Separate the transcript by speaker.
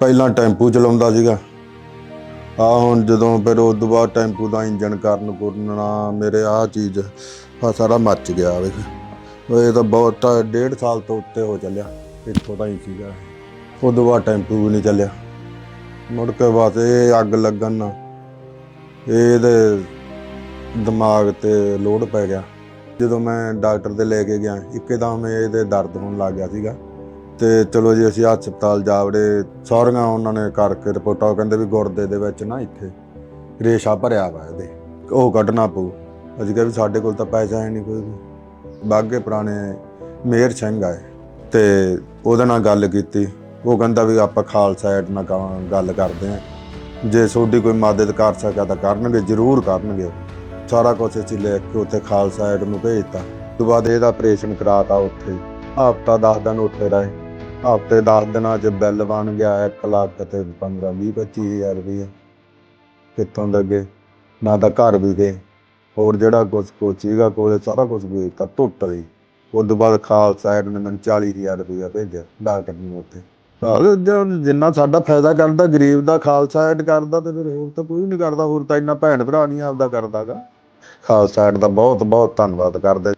Speaker 1: ਪਹਿਲਾਂ ਟੈਂਪੂ ਚਲਾਉਂਦਾ ਸੀਗਾ। ਆ ਹੁਣ ਜਦੋਂ ਫਿਰ ਉਸ ਤੋਂ ਬਾਅਦ ਟੈਂਪੂ ਦਾ ਇੰਜਨ ਕਰਨ ਕੁਰਨਾ ਮੇਰੇ ਆਹ ਚੀਜ਼ ਆ ਸਾਰਾ ਮੱਚ ਗਿਆ ਵੇਖ ਇਹ ਤਾਂ ਬਹੁਤ ਡੇਢ ਸਾਲ ਤੋਂ ਉੱਤੇ ਹੋ ਚੱਲਿਆ। ਇੱਥੋਂ ਤਾਂ ਹੀ ਸੀਗਾ ਉਸ ਤੋਂ ਬਾਅਦ ਟੈਂਪੂ ਵੀ ਨਹੀਂ ਚੱਲਿਆ। ਮੁੜ ਕੇ ਬਸ ਇਹ ਅੱਗ ਲੱਗਣ ਨਾਲ ਇਹਦੇ ਦਿਮਾਗ ਤੇ ਲੋਡ ਪੈ ਗਿਆ। ਜਦੋਂ ਮੈਂ ਡਾਕਟਰ ਦੇ ਲੈ ਕੇ ਗਿਆ, ਇੱਕਦਮ ਇਹਦੇ ਦਰਦ ਹੋਣ ਲੱਗ ਗਿਆ ਸੀਗਾ। ਤੇ ਚਲੋ ਜੀ ਅਸੀਂ ਹਸਪਤਾਲ ਜਾ ਵੜੇ ਸਹੁਰੀਆਂ ਉਹਨਾਂ ਨੇ ਕਰਕੇ ਰਿਪੋਰਟਾਂ, ਉਹ ਕਹਿੰਦੇ ਵੀ ਗੁਰਦੇ ਦੇ ਵਿੱਚ ਨਾ ਇੱਥੇ ਰੇਸ਼ਾ ਭਰਿਆ ਵਾ ਇਹਦੇ, ਉਹ ਕੱਢਣਾ ਪਊ। ਅਸੀਂ ਕਿਹਾ ਵੀ ਸਾਡੇ ਕੋਲ ਤਾਂ ਪੈਸਾ ਹੈ ਨਹੀਂ ਕੋਈ ਵੀ। ਬਾਗੇ ਪੁਰਾਣੇ ਮੇਰ ਸਿੰਘ ਆਏ ਤੇ ਉਹਦੇ ਨਾਲ ਗੱਲ ਕੀਤੀ। ਉਹ ਕਹਿੰਦਾ ਵੀ ਆਪਾਂ ਖਾਲਸਾ ਐਡ ਨਾਲ ਗੱਲ ਕਰਦੇ ਆਂ ਜੇ ਤੁਹਾਡੀ ਕੋਈ ਮਦਦ ਕਰ ਸਕਿਆ ਤਾਂ ਕਰਨਗੇ, ਜ਼ਰੂਰ ਕਰਨਗੇ। ਸਾਰਾ ਕੁਝ ਅਸੀਂ ਲੈ ਕੇ ਉੱਥੇ ਖਾਲਸਾ ਐਡ ਨੂੰ ਭੇਜਤਾ। ਉਸ ਤੋਂ ਬਾਅਦ ਇਹਦਾ ਆਪਰੇਸ਼ਨ ਕਰਾਤਾ ਉੱਥੇ। ਹਫਤਾ 10 ਦਿਨ ਉੱਥੇ ਰਹੇ। ਹਫ਼ਤੇ 10 ਦਿਨਾਂ 'ਚ ਬਿੱਲ ਬਣ ਗਿਆ 1 ਲੱਖ ਤੇ 15 20 25 ਹਜ਼ਾਰ ਰੁਪਏ ਕਿੱਥੋਂ ਲੱਗੇ ਨਾ ਤਾਂ ਘਰ ਵੀ ਗਏ। ਹੋਰ ਜਿਹੜਾ ਕੁਝ ਕੁਝ ਕੋਲੇ ਸਾਰਾ ਕੁਝ ਵੇਚਤਾ ਟੁੱਟ ਗਈ ਉਸ ਬਾਅਦ ਖਾਲਸਾ ਐਡ ਨੇ ਮੈਨੂੰ 40000 ਰੁਪਏ ਭੇਜਿਆ ਡਾਕਟਰ ਨੂੰ ਉੱਥੇ ਜਿੰਨਾ ਸਾਡਾ ਫਾਇਦਾ ਕਰਦਾ, ਗਰੀਬ ਦਾ ਖਾਲਸਾ ਐਡ ਕਰਦਾ ਤੇ ਫਿਰ ਹੋਰ ਤਾਂ ਕੋਈ ਨਹੀਂ ਕਰਦਾ, ਹੋਰ ਤਾਂ ਇੰਨਾ ਭੈਣ ਭਰਾ ਨਹੀਂ ਆਪਦਾ ਕਰਦਾਗਾ। ਖਾਲਸਾ ਐਡ ਦਾ ਬਹੁਤ ਬਹੁਤ ਧੰਨਵਾਦ ਕਰਦੇ।